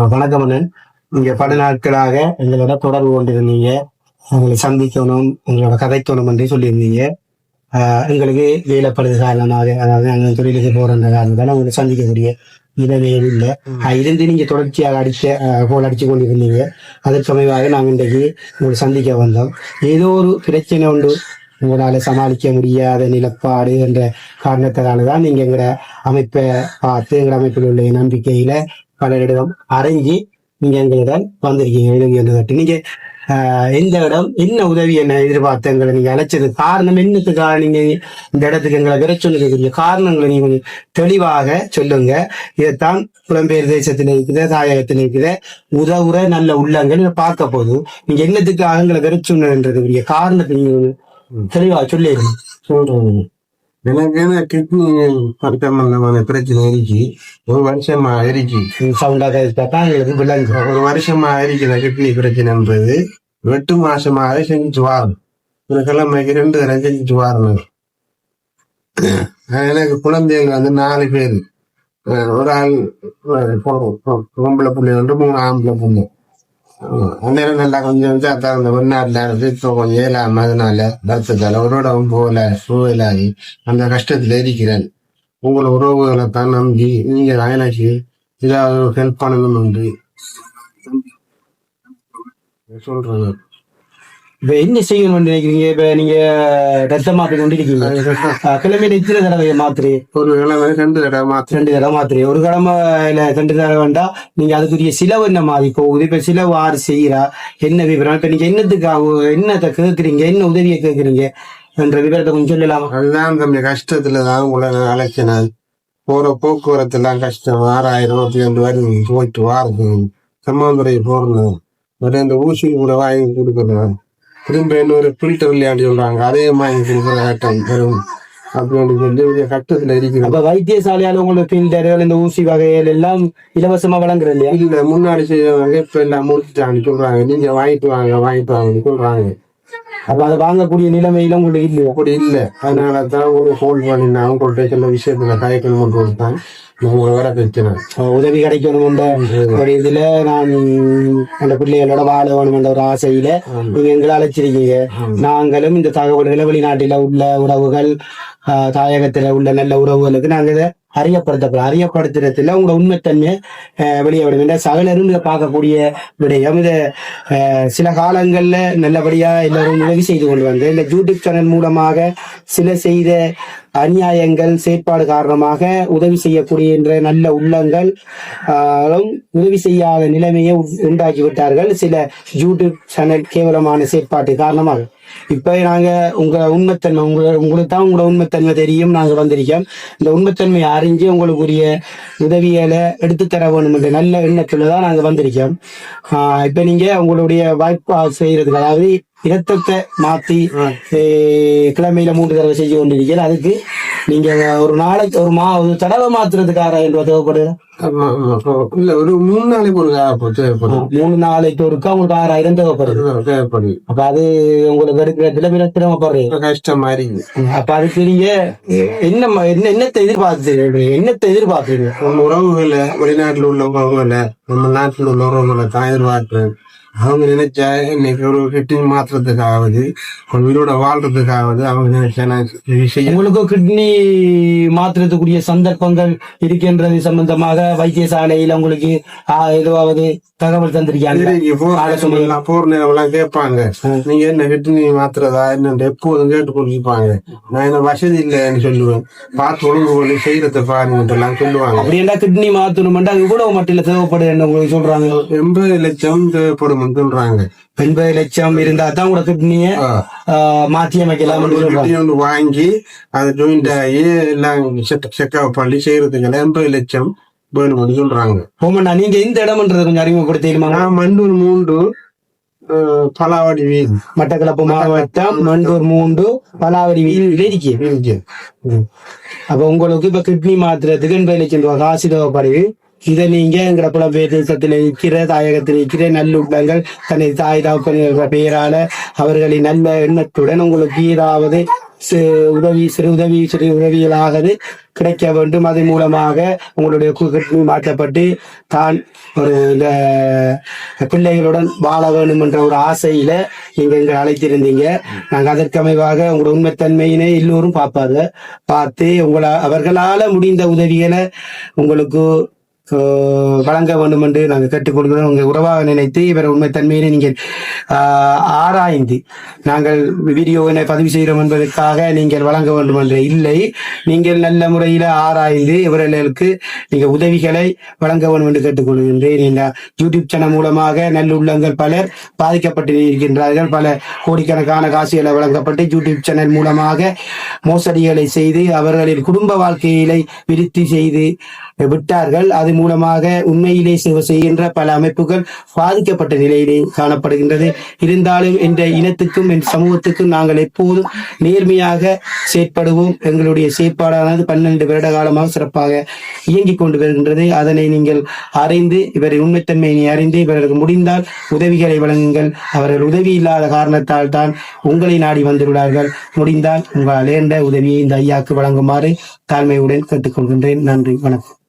வணக்கம் அண்ணன். நீங்க பல நாட்களாக எங்களோட தொடர்பு கொண்டிருந்தீங்க. உங்களை சந்திக்கணும் உங்களோட கதைக்கணும் என்று சொல்லியிருந்தீங்க. எங்களுக்கு வேலைப்படுது காரணமாக அதாவது நாங்கள் தொழிலுக்கு போகிற காரணத்தால உங்களை சந்திக்கக்கூடிய இதவே இல்லை. இருந்து நீங்க தொடர்ச்சியாக அடிச்ச கோல் அடிச்சு கொண்டிருந்தீங்க. அதற்கு அமைவாக நாங்கள் இன்றைக்கு உங்களை சந்திக்க வந்தோம். ஏதோ ஒரு பிரச்சனை உண்டு. உங்களால சமாளிக்க முடியாத நிலப்பாடு என்ற காரணத்தினால தான் நீங்க எங்கட அமைப்பை பார்த்து எங்க அமைப்பில் உள்ள நம்பிக்கையில பலரிடம் அறிஞ்சு நீங்க எங்களிடம் வந்திருக்கீங்க கேட்டு நீங்க எந்த இடம் என்ன உதவி என்ன எதிர்பார்த்து எங்களை நீங்க அழைச்சது? காரணம் என்னத்துக்காக நீங்க இந்த இடத்துக்கு எங்களை விர சொல்லுங்க காரணங்களை நீங்க கொஞ்சம் தெளிவாக சொல்லுங்க. இதைத்தான் புலம்பெயர் தேசத்தில் இருக்கிற தாயகத்தில் இருக்கிற உதவுற நல்ல உள்ளங்கள் பார்க்க போதும் நீங்க என்னத்துக்காக எங்களை விர சொன்னதுன்றதுக்குரிய காரணத்தை நீங்க கொஞ்சம் தெளிவா சொல்லிடுங்க. சொல்றேன் எனக்கு என்ன கிட்னி பக்கமல்லமான பிரச்சனை இருக்கு ஒரு வருஷமா இருக்கு சவுண்டாக எங்களுக்கு விளங்கு ஒரு வருஷமா இருக்கிற கிட்னி பிரச்சனைன்றது. எட்டு மாசமாக செஞ்சு வாரம் ஒரு கிழமைக்கு ரெண்டு தடவை செஞ்சு வாரணும் எனக்கு குழந்தைகள் வந்து நாலு பேர். ஒரு ஆள் பொம்பளை புள்ளி வந்து மூணு ஆம்பளை புள்ளி. அந்நேரம் நல்லா கொஞ்சம் சாத்தா அந்த வெளிநாட்டுல இருந்து இப்போ கொஞ்சம் ஏழாம அதனால வருத்தத்தால ஒரு போகல சூழலாகி அந்த கஷ்டத்தில் இருக்கிறேன் உங்களை உறவுகளை தான் நம்பி நீங்கள் எனக்கு ஏதாவது ஹெல்ப் பண்ணணும்னு சொல்றேன் இப்ப என்ன செய்யணும்னு நினைக்கிறீங்க? இப்ப நீங்க ரத்த மாத்தி கொண்டிருக்கீங்க. அஹ் கிழமையில எத்தனை தடவை மாத்திரை ஒரு கிழமை ரெண்டு தடவை மாத்திரம் ரெண்டு தடவை மாத்திரை ஒரு கிழமையில ரெண்டு தடவை வேண்டா நீங்க அதுக்குரிய சிலவு என்ன மாதிரி போகுது? இப்ப சிலவு ஆறு செய்யறா என்ன விவரம்? இப்ப நீங்க என்னத்துக்காக என்னத்தை கேக்குறீங்க? என்ன உதவியை கேக்குறீங்க? என்ற விவரத்தை கொஞ்சம் சொல்லலாமா? அதுதான் தம்பி கஷ்டத்துல தான் உங்களை நான் அழைச்சினேன் போற போக்குவரத்து எல்லாம் கஷ்டம். ஆறாயிரம் அப்படி ரெண்டு வருது போயிட்டு வாரது செம்மாந்துறை போறது ஒரு இந்த ஊசி கூட வாங்கி கொடுக்குறேன் திரும்ப இன்னொரு ஃபில்டர் விளையாடி சொல்றாங்க. வாங்கி கொடுக்குற கட்டம் வரும் அப்படின்னு சொல்லி ஒரு கட்டத்துல இருக்கிறோம் அப்ப வைத்தியசாலையால உங்களுக்கு பில்டர்கள் இந்த ஊசி வகைகள் எல்லாம் இலவசமா வழங்குறது இல்லையா? இல்ல முன்னாடி செய்யறவங்க இப்ப எல்லாம் முடிச்சுட்டாங்க சொல்றாங்க. நீங்க வாங்கிட்டு வாங்க வாங்கிட்டு வாங்கன்னு சொல்றாங்க. அப்ப அதை வாங்கக்கூடிய நிலைமையில உங்களுக்கு இல்லையா? அப்படி இல்ல. அதனால தான் உங்களுக்கு ஃபோன் பண்ணி நான் உங்கள்கிட்ட சில விஷயத்துல கயக்கணும் கொடுத்தேன் உங்களை வர பிரச்சனை உதவி கிடைக்கணும் ஒரு இதுல நான் அந்த பிள்ளைகளோட வாழ வேணும் என்ற ஒரு ஆசையில நீங்க எங்களை அழைச்சிருக்கீங்க. நாங்களும் இந்த தகவல்களை வெளிநாட்டில உள்ள உறவுகள் தாயகத்துல உள்ள நல்ல உறவுகளுக்கு நாங்க இதை அறியப்படுத்தப்படும். அறியப்படுத்துறதுல உங்க உண்மைத்தன்மையை வெளியே விடும் இந்த சகலரும் இதை பார்க்கக்கூடிய விடயம். இதை சில காலங்கள்ல நல்லபடியா எல்லாரும் உதவி செய்து கொண்டு வந்து இந்த யூடியூப் சேனல் மூலமாக சில செய்த அநியாயங்கள் செயற்பாடு காரணமாக உதவி செய்யக்கூடிய என்ற நல்ல உள்ளங்கள் உதவி செய்யாத நிலைமையை உ- உண்டாக்கி விட்டார்கள். சில யூடியூப் சேனல் கேவலமான செயற்பாட்டு காரணமாக. இப்ப நாங்க உங்க உண்மைத்தன்மை உங்க உங்களுக்கு தான் உங்களோட உண்மைத்தன்மை தெரியும் நாங்க வந்திருக்கோம். இந்த உண்மைத்தன்மையை அறிஞ்சு உங்களுக்குரிய உதவிகளை எடுத்து தர வேணும் என்ற நல்ல எண்ணத்துல தான் நாங்க வந்திருக்கோம். ஆஹ் இப்ப நீங்க உங்களுடைய வாய்ப்பா செய்யறதுக்கு அதாவது இரத்தத்தை மாத்தி கிழமையில மூன்று தடவை செய்ய கொண்டிருக்கீங்க அதுக்கு நீங்க ஒரு நாளைக்கு ஒரு மா ஒரு தடவை மாத்துறதுக்கு ஆறாயிரம் ரூபாய் தேவைப்படுது? இல்ல ஒரு மூணு நாளைக்கு ஒரு தேவைப்படும். மூணு நாளைக்கு ஒருக்கா உங்களுக்கு ஆறாயிரம் தேவைப்படுது. தேவைப்படுது அப்ப அது உங்களுக்கு எடுக்கிற திலமில திரமப்படுறீங்க ரொம்ப கஷ்டமா இருக்கு அப்ப அதுக்கு நீங்க என்ன என்ன என்னத்தை எதிர்பார்த்து என்னத்தை எதிர்பார்க்குறீங்க? நம்ம உறவுகளை வெளிநாட்டுல உள்ள உறவுகளை நம்ம நாட்டுல உள்ள உறவுகளை தான் எதிர்பார்க்கிறேன். அவங்க நினைச்சா இன்னைக்கு ஒரு கிட்னி மாத்துறதுக்காவது ஒரு உயிரோட வாழ்றதுக்காவது அவங்க நினைச்சா உங்களுக்கு கிட்னி மாத்துறதுக்குரிய சந்தர்ப்பங்கள் இருக்கின்றது சம்பந்தமாக வைத்தியசாலையில உங்களுக்கு எதுவாவது தகவல் தந்திருக்காங்க போர் நேரம் எல்லாம் கேட்பாங்க. நீங்க என்ன கிட்னி மாத்துறதா என்ன எப்போதும் கேட்டு கொடுத்துப்பாங்க நான் என்ன வசதி இல்லைன்னு சொல்லுவேன். பார்த்து ஒழுங்கு பண்ணி செய்யறத பாருங்க எல்லாம் சொல்லுவாங்க. அப்படி என்ன கிட்னி மாத்தணும்னா இவ்வளவு மட்டும் தேவைப்படுது உங்களுக்கு சொல்றாங்க? எண்பது லட்சம் தேவைப்படும் சொல்றாங்க. எண்பது லட்சம் இருந்தா தான் கூட கிட்னியை மாற்றி அமைக்கலாம் ஒன்று வாங்கி அது ஜாயிண்ட் ஆகி எல்லாம் செக்அப் பண்ணி செய்யறதுக்கு எண்பது லட்சம் வேணும்னு சொல்றாங்க. போமண்ணா நீங்க இந்த இடம்ன்றது கொஞ்சம் அறிமுகப்படுத்திடுமா நான் மண்டூர் மூன்று பலாவடி வீதி. மட்டக்களப்பு மாவட்டம் மண்டூர் மூண்டு பலாவரி வீதியில இருக்கீங்க இருக்கு. அப்ப உங்களுக்கு இப்ப கிட்னி மாத்துறதுக்கு எண்பது லட்சம் ரூபாய் காசு தேவைப்படுது இதை நீங்க எங்கட புலம்பெயர் தேசத்தில் இருக்கிற தாயகத்தில் இருக்கிற நல்லுள்ளங்கள் தன்னை தாய் தகப்பன் பெயரால அவர்களின் நல்ல எண்ணத்துடன் உங்களுக்கு ஏதாவது உதவி சிறு உதவி சிறு உதவிகளாக கிடைக்க வேண்டும். அதன் மூலமாக உங்களுடைய கு- மாற்றப்பட்டு தான் ஒரு இந்த பிள்ளைகளுடன் வாழ வேண்டும் என்ற ஒரு ஆசையில நீங்க எங்க அழைத்திருந்தீங்க. நாங்கள் அதற்கமைவாக உங்களோட உண்மைத்தன்மையினை எல்லோரும் பார்ப்பாங்க. பார்த்து உங்களை அவர்களால முடிந்த உதவிகளை உங்களுக்கு வழங்க வேண்டும் என்று நாங்கள் கேட்டுக்கொள்கிறோம் உங்கள் உறவாக நினைத்து இவர் உண்மைத்தன்மையினை நீங்கள் ஆராய்ந்து நாங்கள் வீடியோவினை பதிவு செய்கிறோம் என்பதற்காக நீங்கள் வழங்க வேண்டும் என்று. இல்லை நீங்கள் நல்ல முறையில் ஆராய்ந்து இவர்களுக்கு நீங்கள் உதவிகளை வழங்க வேண்டும் என்று கேட்டுக்கொள்கின்றேன் இந்த யூடியூப் சேனல் மூலமாக நல்லுள்ளங்கள் பலர் பாதிக்கப்பட்டு இருக்கின்றார்கள் பல கோடிக்கணக்கான காசுகளை வழங்கப்பட்டு யூடியூப் சேனல் மூலமாக மோசடிகளை செய்து அவர்களின் குடும்ப வாழ்க்கையிலை விருத்தி செய்து விட்டார்கள். அது மூலமாக உண்மையிலே சேவை செய்கின்ற பல அமைப்புகள் பாதிக்கப்பட்ட நிலையிலே காணப்படுகின்றது. இருந்தாலும் இந்த இனத்துக்கும் என் சமூகத்துக்கும் நாங்கள் எப்போதும் நேர்மையாக செயற்படுவோம். எங்களுடைய செயற்பாடானது பன்னெண்டு வருட காலமாக சிறப்பாக இயங்கிக் கொண்டு வருகின்றது. அதனை நீங்கள் அறிந்து இவரின் உண்மைத்தன்மையை அறிந்து இவர்களுக்கு முடிந்தால் உதவிகளை வழங்குங்கள். அவர்கள் உதவி இல்லாத காரணத்தால் தான் உங்களை நாடி வந்துள்ளார்கள் முடிந்தால் உங்களால் ஏண்ட உதவியை இந்த ஐயாக்கு வழங்குமாறு தாழ்மையுடன் கேட்டுக்கொள்கின்றேன். நன்றி. வணக்கம்.